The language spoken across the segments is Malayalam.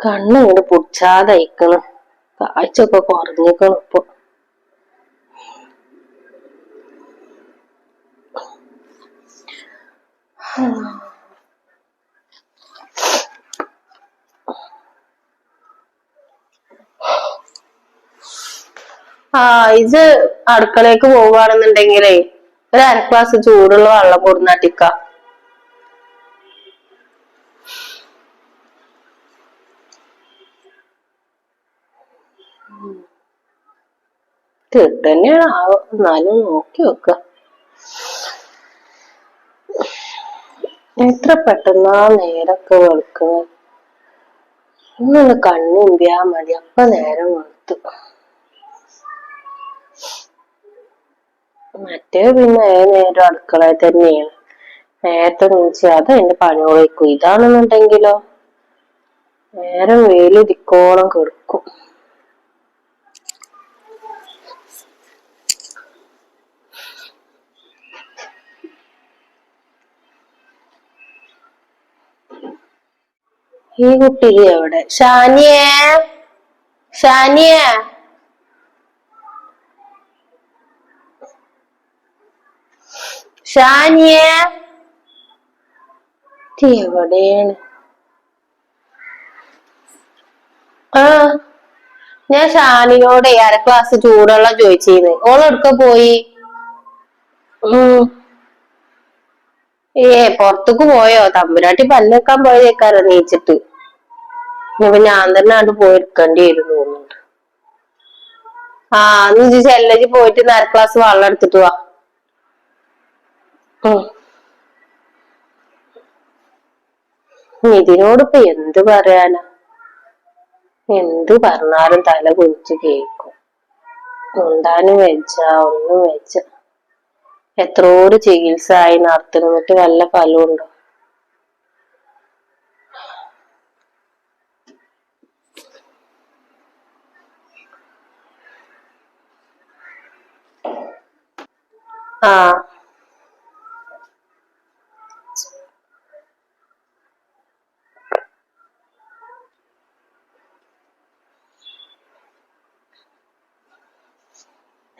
കണ്ണ് അയക്കണം കാഴ്ച കാഴ്ചയൊക്കെ കുറഞ്ഞേക്കണം ഇപ്പൊ. ആ ഇത് അടുക്കളയ്ക്ക് പോവുകയാണെന്നുണ്ടെങ്കിലേ ഒരു അര ഗ്ലാസ് ചൂടുള്ള വെള്ളം കൊടുന്നട്ടിക്ക തന്നെയാണ് എന്നാലും നോക്കി വെക്ക. എത്ര പെട്ടെന്നാ നേരൊക്കെ വെളുക്കുന്നത് ഇന്നൊന്ന് കണ്ണിമ്പിയാ മതി. അപ്പൊ നേരം വെളുത്തു. മറ്റേ പിന്നെ ഏ നേരം അടുക്കളയിൽ തന്നെയാണ്. നേരത്തെ നീച്ച് അത് അതിന്റെ പണിയോളിക്കും ഇതാണെന്നുണ്ടെങ്കിലോ? നേരം വെയിലിരിക്കോളം കെടുക്കും. ഈ കുട്ടി എവിടെ? ഷാനിയേ? ഷാനിയ? ഷാനിയേ? എവിടെയാണ്? ആ ഞാൻ ഷാനിനോട് അര ക്ലാസ് ചൂടുള്ള ചോദിച്ചിരുന്നു. ഓളെടുക്ക പോയി? ഏ പുറത്തേക്ക് പോയോ? തമ്പുരാട്ടി പല്ലേക്കാൻ പോയേക്കാരോ നീച്ചിട്ട്. ഇനിയിപ്പൊ ഞാൻ തന്നെ അങ്ങോട്ട് പോയി എടുക്കേണ്ടി വരും തോന്നുന്നുണ്ട്. ആ നീ ചെല്ലജി പോയിട്ട് നേരെ ക്ലാസ് വെള്ളം എടുത്തിട്ട് വാ. നിതിനോട് ഇപ്പൊ എന്ത് പറയാനാ? എന്ത് പറഞ്ഞാലും തല കുഴിച്ച് കേക്കും ഉണ്ടാനും വെച്ച ഒന്നും വെച്ച. എത്രോട് ചികിത്സ ആയി നടത്തുന്നിട്ട് നല്ല ഫലമുണ്ടോ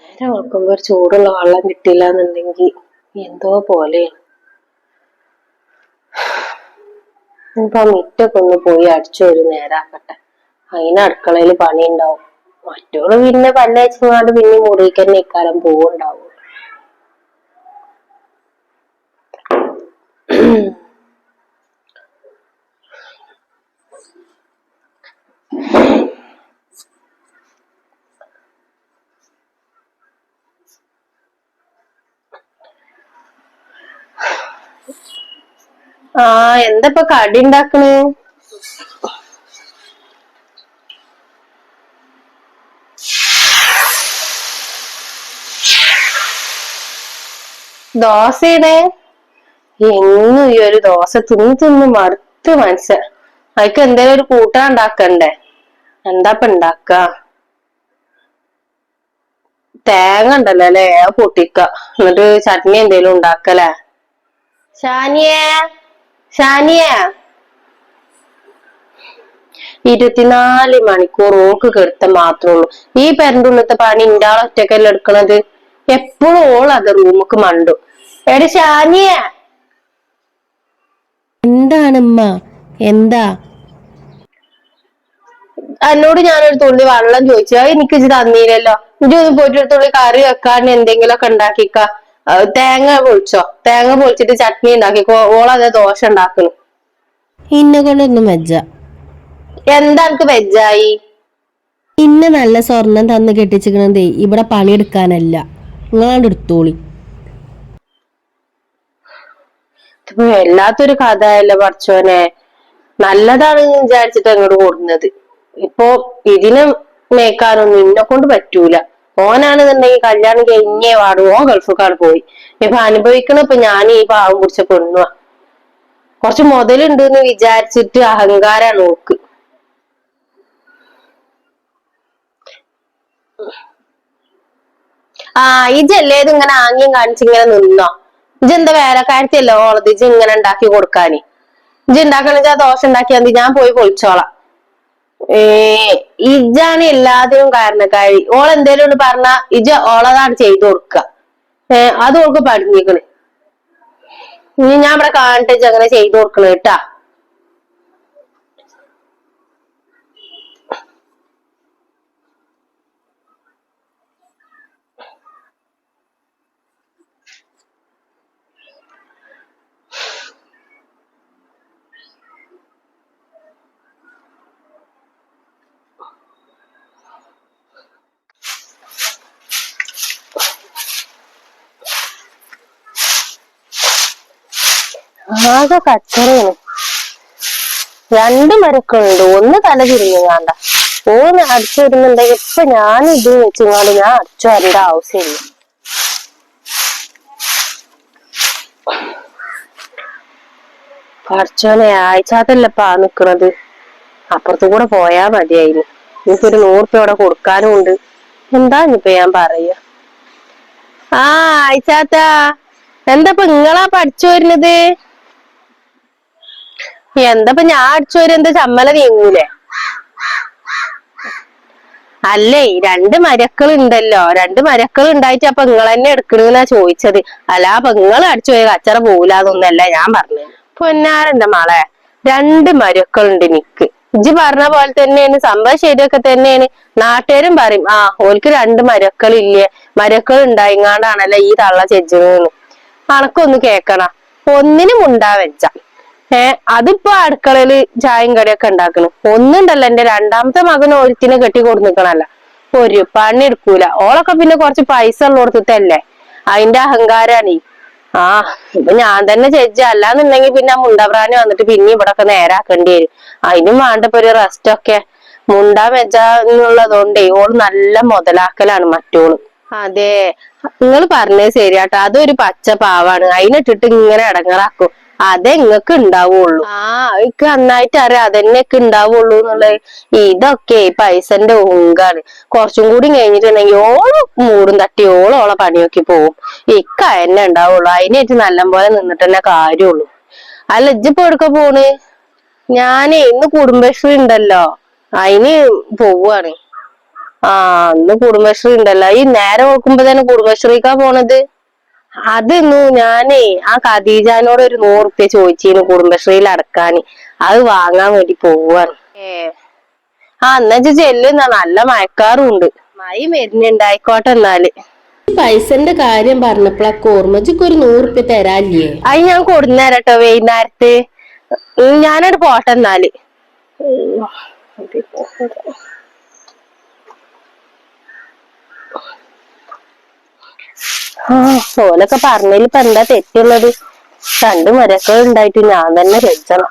നേരെ വെക്കുമ്പോ ഒരു ചൂടുള്ള വെള്ളം കിട്ടിയില്ല എന്നുണ്ടെങ്കിൽ എന്തോ പോലെയാണ് ഇപ്പൊ മുറ്റൊക്കെ ഒന്ന് പോയി അടിച്ചു ഒരു നേരാക്കട്ടെ. അതിന് അടുക്കളയിൽ പണി ഉണ്ടാവും മറ്റോൾ പിന്നെ പല്ലയച്ചങ്ങാണ്ട് പിന്നെ മുറിയിൽ തന്നെ ഇക്കാലം പോവുണ്ടാവും. ആ എന്താ ഇപ്പൊ കടി ഉണ്ടാക്കണേ ദോശയുടെ എന്നും ഈ ഒരു ദോശ തിന്ന് തിന്ന് മറുത്ത് മനസ്സ അതിക്ക് എന്തേലും ഒരു കൂട്ടാൻ ഉണ്ടാക്കണ്ടേ? എന്താ ഇപ്പൊ ഉണ്ടാക്ക? തേങ്ങ ഉണ്ടല്ലോ അല്ലേ? പൊട്ടിക്ക എന്നിട്ട് ചട്നി എന്തേലും ഉണ്ടാക്കലേ ഷാനിയേ? ഷാനിയേ? ഇരുപത്തിനാല് മണിക്കൂർ ഓക്ക് കെടുത്ത മാത്രമേ ഉള്ളൂ. ഈ പെരണ്ടുള്ളത്തെ പണി ഇന്റെ ആൾ ഒറ്റക്കല്ല എടുക്കണത്? എപ്പോഴും ഓൾ അത് റൂമുക്ക് മണ്ടു. എടി ഷാനിയ? എന്താണ് എന്താ? എന്നോട് ഞാനൊരു തുള്ളി വെള്ളം ചോദിച്ചു. അത് എനിക്ക് ഇത് തന്നീലല്ലോ. ഇജ്ജ് ഒന്ന് പോയിട്ട് ഒരു തുള്ളി കറി വെക്കാൻ എന്തെങ്കിലും ഒക്കെ ഉണ്ടാക്കിക്ക. തേങ്ങ പൊളിച്ചോ. തേങ്ങ പൊളിച്ചിട്ട് ചട്നി ഉണ്ടാക്കി. ഓളത് ദോശ ഉണ്ടാക്കണു. ഇന്നെ കൊണ്ടൊന്നും വെച്ച എന്താ എനിക്ക് വെജായി ഇന്ന നല്ല സ്വർണം തന്ന് കെട്ടിച്ചിക്കണതേ ഇവിടെ പണിയെടുക്കാനല്ല. ഇങ്ങാണ്ടെടുത്തോളി എടുത്തോളി. വല്ലാത്തൊരു കഥയല്ല പഠിച്ചോനെ. നല്ലതാണ് എന്ന് വിചാരിച്ചിട്ട് അങ്ങോട്ട് കൊടുക്കുന്നത് ഇപ്പോ ഇതിനെ മേക്കാനൊന്നും ഇന്നെ കൊണ്ട് പറ്റൂല. ഓനാണെന്നുണ്ടെങ്കിൽ കല്യാണം കഴിഞ്ഞേ പാടും ഓൻ ഗൾഫുകാർ പോയി. ഇപ്പൊ അനുഭവിക്കണ ഇപ്പൊ ഞാൻ ഈ പാവം പിടിച്ച പെണ്ണുവാ. കുറച്ച് മുതലുണ്ട് എന്ന് വിചാരിച്ചിട്ട് അഹങ്കാരാണ് നോക്ക്. ആ ഇജല്ലേ ഇത് ഇങ്ങനെ ആംഗ്യം കാണിച്ച് ഇങ്ങനെ നിന്നോ? ഇജെന്താ വേലക്കാരത്തിയല്ലോ ഓളത്? ഇജ് ഇങ്ങനെ ഉണ്ടാക്കി കൊടുക്കാന്. ഇജ് ഉണ്ടാക്കണെച്ചാ ദോശ ഉണ്ടാക്കിയാൽ ഞാൻ പോയി പൊളിച്ചോളാം. ഏ ഇജാണ് എല്ലാത്തിനും കാരണക്കാരി. ഓൾ എന്തേലും ഒന്ന് പറഞ്ഞ ഇജ ഓളതാണ് ചെയ്തു കൊടുക്ക. ഏഹ് അത് ഓൾക്ക് പഠിപ്പിക്കണേ. ഇനി ഞാൻ ഇവിടെ കാണട്ടെ അങ്ങനെ ചെയ്തു കൊടുക്കണ കേട്ടാ. ആകെ കച്ചറയാണ്. രണ്ട് മരക്കളുണ്ട് ഒന്ന് തല തിരിഞ്ഞു കാണ്ട. ഓന്ന് അടിച്ചു വരുന്നുണ്ടെങ്കിൽ ഇപ്പൊ ഞാൻ ഇത് വെച്ചിങ്ങാണ്ട് ഞാൻ അടിച്ചു വരേണ്ട ആവശ്യമില്ല. പഠിച്ചോനെ ആഴ്ചാത്തല്ലപ്പാ നിക്കണത്? അപ്പുറത്തു കൂടെ പോയാ മതിയായിരുന്നു എനിക്കൊരു നൂറുപ്യ അവിടെ കൊടുക്കാനും ഉണ്ട്. എന്താ ഇനിയിപ്പൊ ഞാൻ പറയുക ആ ആഴ്ചാത്ത എന്താ ഇപ്പൊ നിങ്ങളാ പഠിച്ചു വരുന്നത്? എന്താ ഇപ്പൊ ഞാൻ അടിച്ചു വരും എന്താ ചമ്മല നീങ്ങൂലേ അല്ലേ രണ്ട് മരക്കൾ ഉണ്ടല്ലോ രണ്ട് മരക്കൾ ഉണ്ടായിട്ട് അപ്പൊ നിങ്ങൾ തന്നെ എടുക്കണെന്നാ ചോദിച്ചത്. അല്ല അപ്പൊ നിങ്ങൾ അടിച്ചു പോയ കച്ചറ പോകൂലെന്നൊന്നല്ല ഞാൻ പറഞ്ഞത്. പൊന്നാരണ്ട മാളെ രണ്ട് മരക്കൾ ഉണ്ട് നിക്ക്. ഇജ്ജ് പറഞ്ഞ പോലെ തന്നെയാണ് സംഭവം ശരിയൊക്കെ തന്നെയാണ്. നാട്ടുകാരും പറയും ആ ഓൽക്ക് രണ്ട് മരക്കൾ ഇല്ലേ മരക്കൾ ഉണ്ടായിങ്ങാണ്ടാണല്ലോ ഈ തള്ള ചെജ്ജുന്ന് അണക്കൊന്ന് കേക്കണ. ഒന്നിനും ഉണ്ടാ വെച്ച ഏ അതിപ്പോ അടുക്കളയിൽ ചായയും കടിയൊക്കെ ഉണ്ടാക്കണു. ഒന്നുണ്ടല്ലോ എന്റെ രണ്ടാമത്തെ മകൻ ഒരുത്തിനെ കെട്ടി കൊടുന്നിക്കണല്ല. ഒരു പണി എടുക്കൂല. ഓളൊക്കെ പിന്നെ കുറച്ച് പൈസ ഉള്ളോടത്തല്ലേ അതിന്റെ അഹങ്കാരാണ്. ആ ഇപ്പൊ ഞാൻ തന്നെ ജഡ്ജ്. അല്ലാന്നുണ്ടെങ്കിൽ പിന്നെ ആ മുണ്ടപ്രാണി വന്നിട്ട് പിന്നെ ഇവിടെ ഒക്കെ നേരാക്കേണ്ടി വരും. അതിനും വേണ്ടപ്പോ ഒരു റെസ്റ്റ് ഒക്കെ. മുണ്ടാ വെച്ച ഓൾ നല്ല മുതലാക്കലാണ് മറ്റോൾ. അതെ. നിങ്ങൾ പറഞ്ഞത് ശരിയാട്ടോ. അതൊരു പച്ച പാവാണ് അതിനിട്ടിട്ട് ഇങ്ങനെ ഇടങ്ങറാക്കും. അതേ ഇങ്ങക്ക് ഉണ്ടാവുള്ളൂ ആ. ഇക്ക് നന്നായിട്ട് അറിയാം അതന്നെയൊക്കെ ഉണ്ടാവുള്ളൂ എന്നുള്ള ഇതൊക്കെ പൈസന്റെ ഉങ്കാണ്. കുറച്ചും കൂടി കഴിഞ്ഞിട്ടുണ്ടെങ്കിൽ ഓൾ മൂടും തട്ടി ഓൾ ഓളെ പണിയൊക്കെ പോവും. ഇക്ക എന്നെ ഉണ്ടാവുള്ളൂ അതിനായിട്ട് നല്ലപോലെ നിന്നിട്ട് തന്നെ കാര്യമുള്ളൂ. അല്ല ഇജ്ജിപ്പോ എടുക്ക പോണ്? ഞാനേ ഇന്ന് കുടുംബശ്രീ ഉണ്ടല്ലോ അതിന് പോവാണ്. ആ ഇന്ന് കുടുംബശ്രീ ഉണ്ടല്ലോ ഈ നേരെ നോക്കുമ്പോ തന്നെ കുടുംബശ്രീക്കാ പോണത്? അതൊന്നു ഞാനേ ആ ഖദീജാനോട് ഒരു നൂറ് റുപ്യ ചോദിച്ചിരുന്നു കുടുംബശ്രീയിൽ അടക്കാന്. അത് വാങ്ങാൻ വേണ്ടി പോവാണ്. ഏ. ആ എന്നാ ചെല്ലുന്ന നല്ല മഴക്കാറും ഉണ്ട്. മഴ വരുന്നുണ്ടായിക്കോട്ടെ എന്നാൽ. പൈസന്റെ കാര്യം പറഞ്ഞപ്പോഴൊക്കെ ഓർമ്മജിക്ക് ഒരു നൂറുപ്യ തരാല്ലേ അത് ഞാൻ കൊടുന്നേരട്ടോ വൈകുന്നേരത്ത്. ഞാനവിടെ പോട്ടെ എന്നാൽ. ആ ഓലൊക്കെ പറഞ്ഞതിൽ ഇപ്പൊ എന്താ തെറ്റുള്ളത്? രണ്ട് മരക്കൾ ഉണ്ടായിട്ട് ഞാൻ തന്നെ രചണം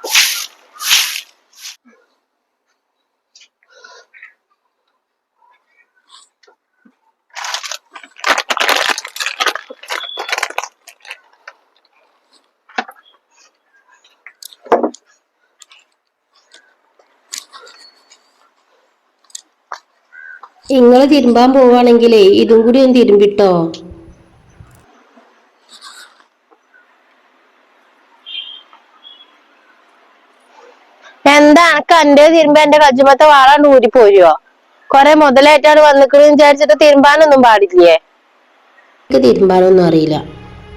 ഇങ്ങൾ തിരുമ്പാൻ പോവാണെങ്കിലേ ഇതും കൂടി ഒന്ന് തിരുമ്പിട്ടോ എന്താ എനക്ക് എന്റെ തിരുമ്പോ എന്റെ കജ്ജുമത്തെ വാളാണ്ട് ഊരി പോരുവോ കൊറേ മുതലായിട്ടാണ് വന്നിക്കണെന്ന് വിചാരിച്ചിട്ട് തിരുമ്പാനൊന്നും പാടില്ലേ? എനിക്ക് തിരുമ്പാനൊന്നും അറിയില്ല.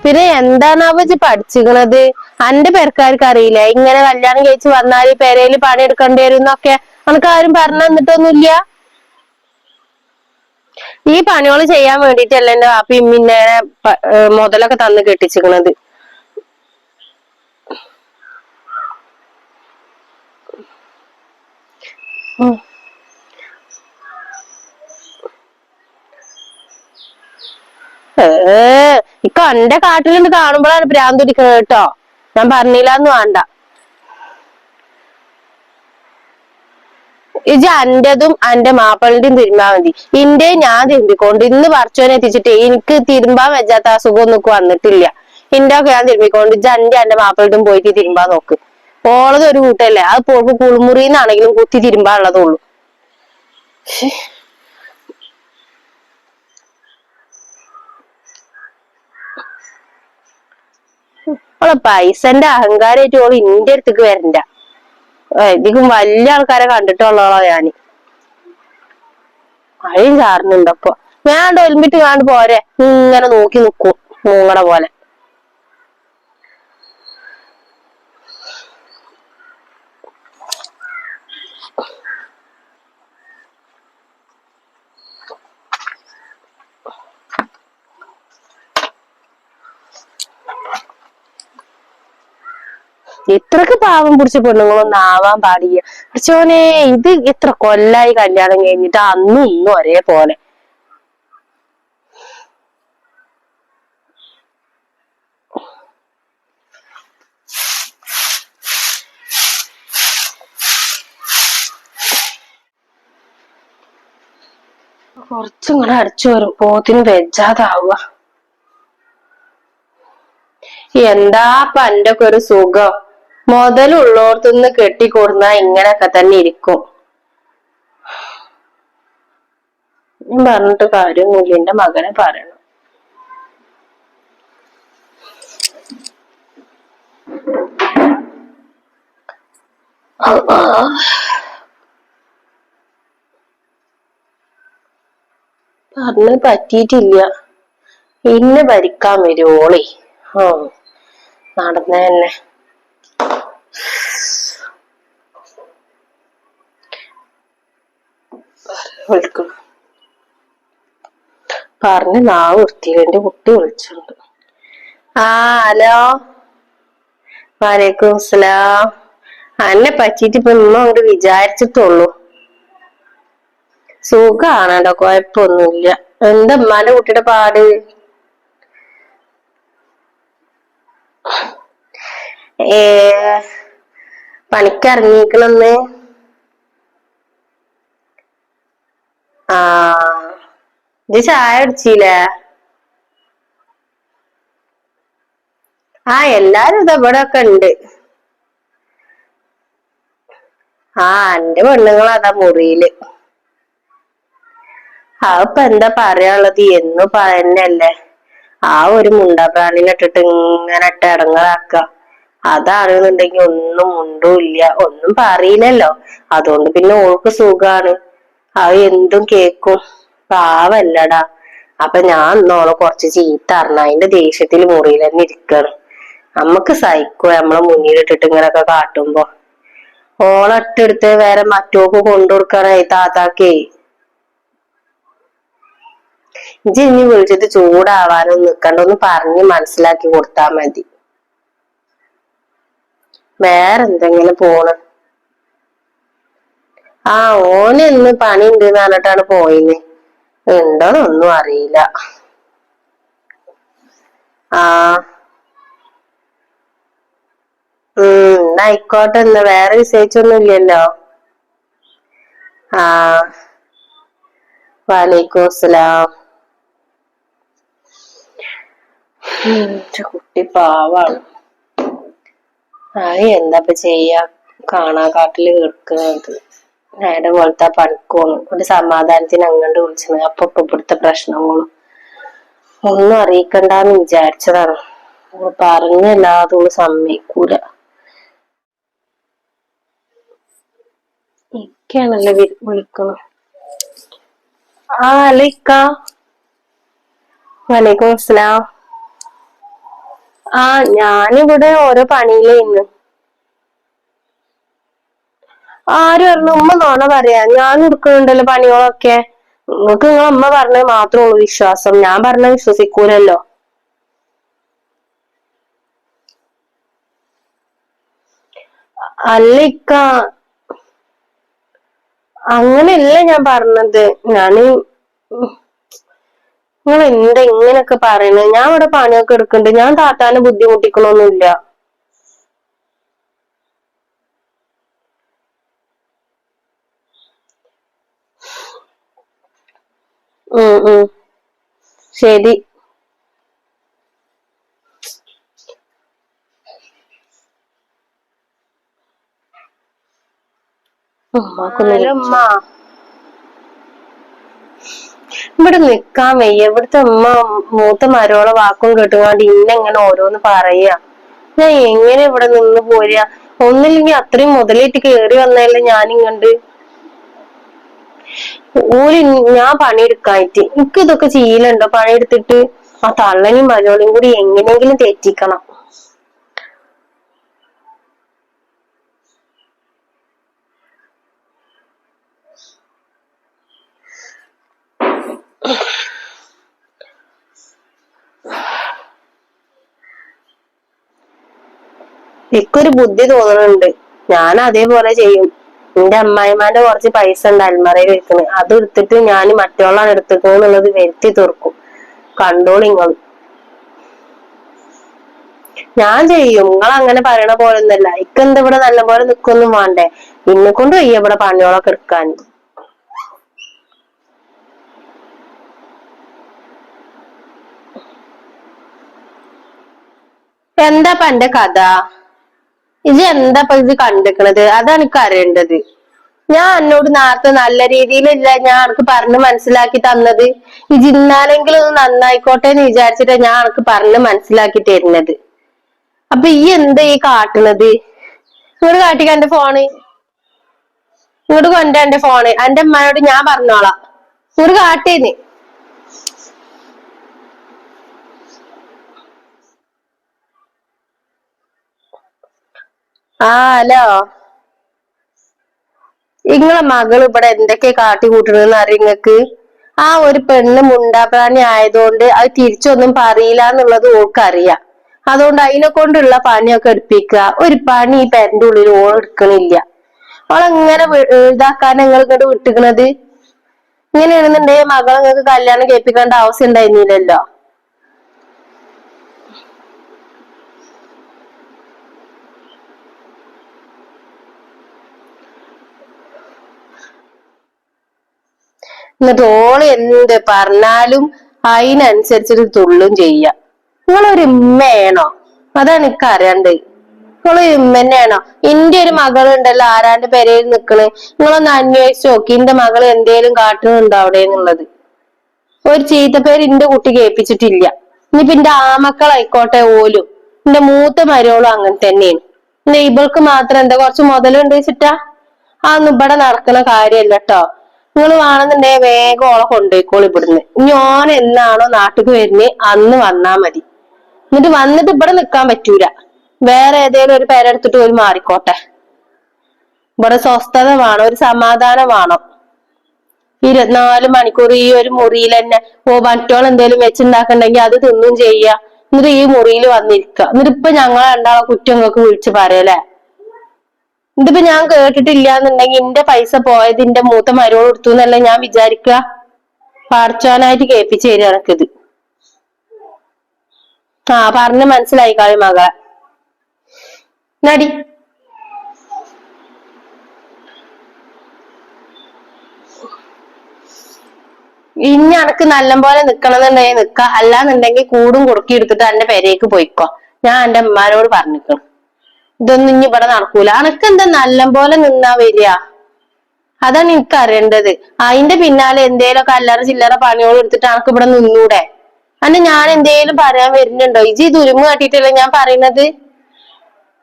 പിന്നെ എന്താണ് അവച്ച് പഠിച്ചിക്കണത്? അന്റെ പെരക്കാർക്ക് അറിയില്ല. ഇങ്ങനെ കല്യാണം കഴിച്ച് വന്നാൽ പെരയിൽ പണിയെടുക്കേണ്ടി വരും എന്നൊക്കെ നമുക്ക് ആരും പറഞ്ഞു തന്നിട്ടൊന്നുമില്ല? ഈ പണികൾ ചെയ്യാൻ വേണ്ടിട്ടല്ല എന്റെ വാപ്പി ഇമ്മിന്നെ മുതലൊക്കെ തന്ന് കെട്ടിച്ചിക്കണത്. ഉം. എന്റെ ഇക്ക നിന്ന് കാണുമ്പോഴാണ് ഭ്രാന്ത് പിടിക്കുന്നത് കേട്ടോ. ഞാൻ പറഞ്ഞില്ലാന്ന് വേണ്ട. ഇജ് അന്റതും അന്റെ മാപ്പിളിന്റെയും തിരുമ്പാ മതി. ഇന്റെ ഞാൻ തിരുമ്പിക്കൊണ്ട് ഇന്ന് പറിച്ചോനെ എത്തിച്ചിട്ട് എനിക്ക് തിരുമ്പാൻ വെച്ചാത്ത അസുഖം ഒന്നും വന്നിട്ടില്ല. ഇന്റെ ഒക്കെ ഞാൻ തിരുമ്പിക്കൊണ്ട് ഇജ് അന്റെ അന്റെ മാപ്പിളിന്റെയും പോയിട്ട് തിരുമ്പാൻ നോക്ക്. ഓളത് ഒരു കൂട്ടല്ലേ? അത് പോക്ക് കുളിമുറിന്നാണെങ്കിലും കുത്തി തിരുമ്പാനുള്ളതുള്ളൂ ഓളെ പൈസന്റെ അഹങ്കാരമായിട്ട് ഓൾ ഇന്റെ അടുത്തേക്ക് വരണ്ട. ഇതിക്കും വലിയ ആൾക്കാരെ കണ്ടിട്ടുള്ളോളോ ഞാൻ. അഴിയും ചാറുന്നുണ്ട് അപ്പൊ. വേണ്ട ഒലിമ്പിട്ട് കാണ്ട് പോരെ. ഇങ്ങനെ നോക്കി നിക്കും മൂങ്ങടെ പോലെ. ഇത്രക്ക് പാവം പിടിച്ച പെണ്ണുങ്ങളൊന്നും ആവാൻ പാടില്ല. പക്ഷോനെ ഇത് എത്ര കൊല്ലായി കല്യാണം കഴിഞ്ഞിട്ട് അന്നും ഇന്നും ഒരേപോലെ. കുറച്ചും കൂടെ അടിച്ചു വരും. പോത്തിന് വെജാതാവുക. എന്താ പണ്ടൊക്കെ ഒരു സുഖം? മുതലുള്ളോർത്തുനിന്ന് കെട്ടിക്കൊടുന്നാ ഇങ്ങനൊക്കെ തന്നെ ഇരിക്കും. ഞാൻ പറഞ്ഞിട്ട് കാര്യമൊന്നുമില്ല. എന്റെ മകനെ പറയണം. പറഞ്ഞ് പറ്റിയിട്ടില്ല. ഇന്ന് ഭരിക്കാൻ വരുവോളേ ഓ നടന്ന വിളിക്കണം പറഞ്ഞ് നാവ് വൃത്തിയിലെ കുട്ടി വിളിച്ചിട്ടുണ്ട്. ആ ഹലോ. വാലേക്കും അസ്സലാം. അന്നെ പറ്റിയിട്ട് ഇപ്പൊ ഇന്നും അങ്ങോട്ട് വിചാരിച്ചിട്ടുള്ളൂ. സുഖാണോ കൊഴപ്പൊന്നുമില്ല എന്താ ഉമ്മാന്റെ കുട്ടിയുടെ പാട്? ഏ പണിക്കിറങ്ങിക്കണെന്ന് ആ. ആ എല്ലാരും ഇത് ഇവിടെ ഒക്കെ ഉണ്ട്. ആ എന്റെ പെണ്ണുങ്ങൾ അതാ മുറിയിൽ. അതിപ്പോ എന്താ പറയാനുള്ളത്? എന്നും പറഞ്ഞല്ലേ ആ ഒരു മുണ്ടാപ്രാണിനെ ഇട്ടിട്ട് ഇങ്ങനെ ഇട്ട് ഇടങ്ങളാക്ക. അതാണെന്നുണ്ടെങ്കിൽ ഒന്നും മുണ്ടും ഇല്ല. ഒന്നും പറയില്ലല്ലോ. അതുകൊണ്ട് പിന്നെ ഓൾക്ക് സുഖാണ്. അത് എന്തും കേക്കും. പാവല്ലടാ. അപ്പൊ ഞാൻ ഇന്നോളെ കുറച്ച് ചീത്ത അറിഞ്ഞ അതിന്റെ ദേഷ്യത്തിൽ മുറിയിൽ തന്നെ ഇരിക്കാണ്. നമ്മക്ക് സഹിക്കോ? നമ്മളെ മുന്നിലിട്ടിട്ട് ഇങ്ങനൊക്കെ കാട്ടുമ്പോ. ഓളട്ടെടുത്ത് വേറെ മറ്റോക്ക് കൊണ്ടുകൊടുക്കാനായി താത്താക്കേ. ഇജ്ജ് ഇനി വിളിച്ചിട്ട് ചൂടാവാനും നിക്കണ്ട. ഒന്ന് പറഞ്ഞ് മനസ്സിലാക്കി കൊടുത്താ മതി. വേറെന്തെങ്കിലും പോണ്. ആ ഓന് ഇന്ന് പണി ഉണ്ട് പറഞ്ഞിട്ടാണ് പോയിന്ന് ഉണ്ടോന്നൊന്നും അറിയില്ല. ആ. ഉം എന്നാ ആയിക്കോട്ടെ എന്നാ വേറെ വിശേഷിച്ചൊന്നും ഇല്ലല്ലോ. ആ. വലൈക്കും അസ്സലാം. കുട്ടി പാവാണ്. ആ എന്താ ചെയ്യാ? കാണാ കാട്ടിൽ കിടക്കുന്നത് നേരെ പോലത്തെ പണിക്കോണം ഒരു സമാധാനത്തിന് അങ്ങോട്ട് വിളിച്ചത് അപ്പൊ ഇപ്പൊ ഇവിടുത്തെ പ്രശ്നങ്ങളും ഒന്നും അറിയിക്കണ്ടെന്ന് വിചാരിച്ചതാണ്. പറഞ്ഞല്ലാതെ ഓൾ സമ്മതിക്കൂല. ഇക്കാണല്ലോ വിളിക്കണം ആ അലിക്ക വലൈക്കും അസ്സലാം. ആ ഞാനിവിടെ ഓരോ പണിയിലായിരുന്നു. ആര് പറഞ്ഞു ഉമ്മ നോണ പറയാ. ഞാൻ എടുക്കുന്നുണ്ടല്ലോ പണികളൊക്കെ. നിങ്ങൾക്ക് നിങ്ങളെ അമ്മ പറഞ്ഞത് മാത്രമേ ഉള്ളൂ വിശ്വാസം. ഞാൻ പറഞ്ഞ വിശ്വസിക്കൂലല്ലോ. അല്ല ഇക്ക അങ്ങനെയല്ല ഞാൻ പറഞ്ഞത്. ഞാൻ നിങ്ങൾ എന്താ ഇങ്ങനെയൊക്കെ പറയണത് ഞാൻ ഇവിടെ പണിയൊക്കെ എടുക്കുന്നുണ്ട്. ഞാൻ താത്താനെ ബുദ്ധിമുട്ടിക്കണമൊന്നുമില്ല ശരി. ഇവിടെ നിക്കാൻ വയ്യ. ഇവിടുത്തെ ഉമ്മ മൂത്ത മരോളെ വാക്കും കേട്ടുകൊണ്ട് ഇന്നെങ്ങനെ ഓരോന്ന് പറയാ. ഞാൻ എങ്ങനെ ഇവിടെ നിന്ന് പോരാ? ഒന്നില്ലെങ്കിൽ അത്രയും മുതലേറ്റ് കേറി വന്നതല്ലേ ഞാൻ ഇങ്ങണ്ട് ഓൽ ഞാൻ പണിയെടുക്കായിട്ട് എനിക്ക് ഇതൊക്കെ ചെയ്യലുണ്ടോ പണിയെടുത്തിട്ട് ആ തള്ളനും മലയോളിയും കൂടി എങ്ങനെയെങ്കിലും തെറ്റിക്കണം. എനിക്കൊരു ബുദ്ധി തോന്നുന്നുണ്ട് ഞാൻ അതേപോലെ ചെയ്യും. എന്റെ അമ്മായിമാന്റെ കുറച്ച് പൈസ ഉണ്ട് അൽമറയിൽ വെക്കുന്നത്. അത് എടുത്തിട്ട് ഞാൻ മറ്റോളാണ് എന്നുള്ളത് വരുത്തി തീർക്കും. കണ്ടോളിങ്ങൾ ഞാൻ ചെയ്യും. നിങ്ങൾ അങ്ങനെ പറയണ പോലെ ഒന്നല്ല ഇക്കെന്താ ഇവിടെ നല്ലപോലെ നിക്കൊന്നും വേണ്ടേ. ഇന്നെ കൊണ്ട് വയ്യ ഇവിടെ പണിയോളൊക്കെ എടുക്കാൻ എന്താ എന്റെ കഥ? ഇത് എന്താ ഇത് കണ്ടിക്കണത്? അതാണ് എനിക്ക് അറിയേണ്ടത് ഞാൻ എന്നോട് നേരത്തെ നല്ല രീതിയിലല്ല ഞാൻ അനക്ക് പറഞ്ഞ് മനസ്സിലാക്കി തന്നത്. ഇത് ഇന്നാലെങ്കിലും ഒന്ന് നന്നായിക്കോട്ടെ എന്ന് വിചാരിച്ചിട്ട് ഞാൻ അനക്ക് പറഞ്ഞ് മനസ്സിലാക്കി തരുന്നത്. അപ്പൊ ഈ എന്താ ഈ കാട്ടുന്നത് ഇങ്ങോട്ട് കാട്ടിക്ക എന്റെ ഫോണ് ഇങ്ങോട്ട് കൊണ്ട എന്റെ ഫോണ് എന്റെ അമ്മയോട് ഞാൻ പറഞ്ഞോളാം. ഇങ്ങോട്ട് കാട്ടേന്ന്. ആ ഹലോ. ഇങ്ങളെ മകൾ ഇവിടെ എന്തൊക്കെ കാട്ടി കൂട്ടണെന്ന് അറിയ നിങ്ങക്ക് ആ ഒരു പെണ്ണ് മുണ്ടാപ്രാണി ആയതുകൊണ്ട് അത് തിരിച്ചൊന്നും പറയില്ല എന്നുള്ളത് ഓൾക്കറിയാം. അതുകൊണ്ട് അതിനെ കൊണ്ടുള്ള പണിയൊക്കെ എടുപ്പിക്കുക. ഒരു പണി ഈ പെരന്റെ ഉള്ളിൽ ഓൾ എടുക്കണില്ല. ഓളെങ്ങനെ ഇതാക്കാൻ നിങ്ങൾ ഇങ്ങോട്ട് വിട്ടിക്കണത്? ഇങ്ങനെയാണെന്നുണ്ടെങ്കിൽ മകളെ നിങ്ങൾക്ക് കല്യാണം കേൾപ്പിക്കേണ്ട ആവശ്യം ഉണ്ടായിരുന്നില്ലല്ലോ. എന്നിട്ട് ഓൾ എന്ത് പറഞ്ഞാലും അതിനനുസരിച്ചിട്ട് തുള്ളും ചെയ്യ. നിങ്ങളൊരു ഉമ്മയാണോ? അതാണ് എനിക്ക് അറിയാണ്ട്. നിങ്ങൾ ഉമ്മ തന്നെയാണോ ഇന്റെ ഒരു മകളുണ്ടല്ലോ ആരാന്റെ പെരയിൽ നിക്കണ്. നിങ്ങളൊന്ന് അന്വേഷിച്ച് നോക്കി എന്റെ മകൾ എന്തേലും കാട്ടുന്നുണ്ടോ അവിടെ എന്നുള്ളത്. ഒരു ചീത്തപ്പേര് എന്റെ കുട്ടി കേൾപ്പിച്ചിട്ടില്ല. ഇനിയിപ്പൊ എന്റെ ആമക്കളായിക്കോട്ടെ ഓലും. എന്റെ മൂത്ത മരോളും അങ്ങനെ തന്നെയാണ്. ഇവൾക്ക് മാത്രം എന്താ കുറച്ച് മുതലുണ്ട് വെച്ചിട്ടാ? അതൊന്നും ഇവിടെ നടക്കുന്ന കാര്യമല്ല കേട്ടോ. നിങ്ങൾ വേണമെന്നുണ്ടെങ്കിൽ വേഗം ഓളെ കൊണ്ടുപോയിക്കോളൂ ഇവിടുന്ന്. ഓൻ എന്നാണോ നാട്ടിക്ക് വരുന്നത് അന്ന് വന്നാ മതി. എന്നിട്ട് വന്നിട്ട് ഇവിടെ നിൽക്കാൻ പറ്റൂല. വേറെ ഏതെങ്കിലും ഒരു പേരെടുത്തിട്ട് പോയി മാറിക്കോട്ടെ. ഇവിടെ സ്വസ്ഥത വേണം ഒരു സമാധാനം വേണം. ഇരുപത്തിനാല് മണിക്കൂർ ഈ ഒരു മുറിയിൽ തന്നെ ഓ മറ്റോൾ എന്തെങ്കിലും വെച്ചുണ്ടാക്കണ്ടെങ്കിൽ അത് തിന്നും ചെയ്യുക എന്നിട്ട് ഈ മുറിയിൽ വന്നിരിക്കുക എന്നിട്ട് ഇപ്പൊ ഞങ്ങളെ രണ്ടാളെ കുറ്റം നിങ്ങൾക്ക് വിളിച്ച് പറയല്ലേ? ഇതിപ്പോ ഞാൻ കേട്ടിട്ടില്ല എന്നുണ്ടെങ്കിൽ എന്റെ പൈസ പോയത് എന്റെ മൂത്ത മരോട് എടുത്തു എന്നല്ല ഞാൻ വിചാരിക്കുക. പഠിച്ചോനായിട്ട് കേൾപ്പിച്ചു തരും എനക്കിത്. ആ പറഞ്ഞ് മനസ്സിലായി കളി മകളെ. നടി. ഇനി അനക്ക് നല്ലപോലെ നിക്കണമെന്നുണ്ടെങ്കിൽ നിക്ക. അല്ലാന്നുണ്ടെങ്കിൽ കൂടും കുറുക്കി എടുത്തിട്ട് എന്റെ പെരേക്ക് പോയിക്കോ. ഞാൻ എന്റെ ഉമ്മാനോട് പറഞ്ഞിക്കണം. ഇതൊന്നും ഇനി ഇവിടെ നടക്കൂല. അനക്ക് എന്താ നല്ലപോലെ നിന്നാ വരിക? അതാണ് എനിക്ക് അറിയേണ്ടത്. അതിന്റെ പിന്നാലെ എന്തേലൊക്കെ അല്ലറ ചില്ലറ പണിയോട് എടുത്തിട്ട് അനക്ക് ഇവിടെ നിന്നൂടെ? അന്ന് ഞാൻ എന്തേലും പറയാൻ വരുന്നുണ്ടോ? ഇജി ദുരുമ കാട്ടിട്ടല്ലേ ഞാൻ പറയുന്നത്?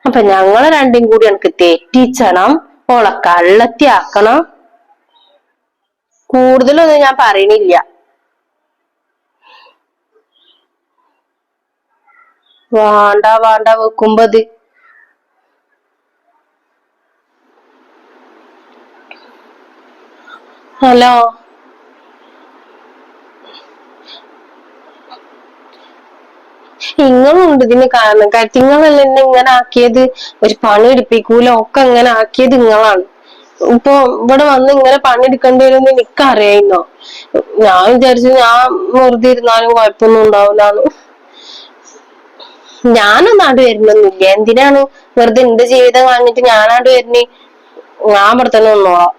അപ്പൊ ഞങ്ങളെ രണ്ടും കൂടി എനിക്ക് തെറ്റിച്ചണം ഓളെ കള്ളത്തി ആക്കണം കൂടുതലൊന്നും ഞാൻ പറയണില്ല. വേണ്ട വേണ്ട വെക്കുമ്പോ ഹലോ. നിങ്ങളുണ്ട് ഇതിന് കാരണം. കാര്യം നിങ്ങളല്ല എന്നെ ഇങ്ങനെ ആക്കിയത് ഒരു പണി എടുപ്പിക്കൂല? ഒക്കെ ഇങ്ങനെ ആക്കിയത് നിങ്ങളാണ് ഇപ്പൊ ഇവിടെ വന്ന് ഇങ്ങനെ പണി എടുക്കേണ്ടി വരുമെന്ന് എനിക്ക് അറിയായിരുന്നോ ഞാൻ വിചാരിച്ചു ഞാൻ വെറുതെ ഇരുന്നാലും കുഴപ്പമൊന്നും ഉണ്ടാവില്ലാന്ന് ഞാനൊന്നും ആണ്ട് വരുന്നൊന്നുമില്ല. എന്തിനാണ് വെറുതെ എന്റെ ജീവിതം കളഞ്ഞിട്ട് ഞാനാണ്ട് വരുന്നേ? ഞാൻ ഇവിടെ തന്നെ നിന്നോളാം.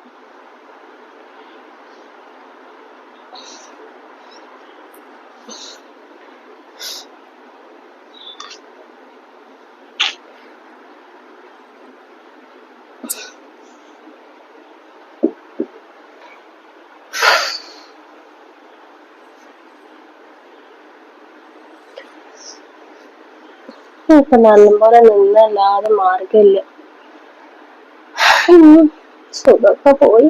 ഇപ്പൊ നല്ലപോലെ നിന്നല്ലാതെ മാർഗമില്ല. സുഖമൊക്കെ പോയി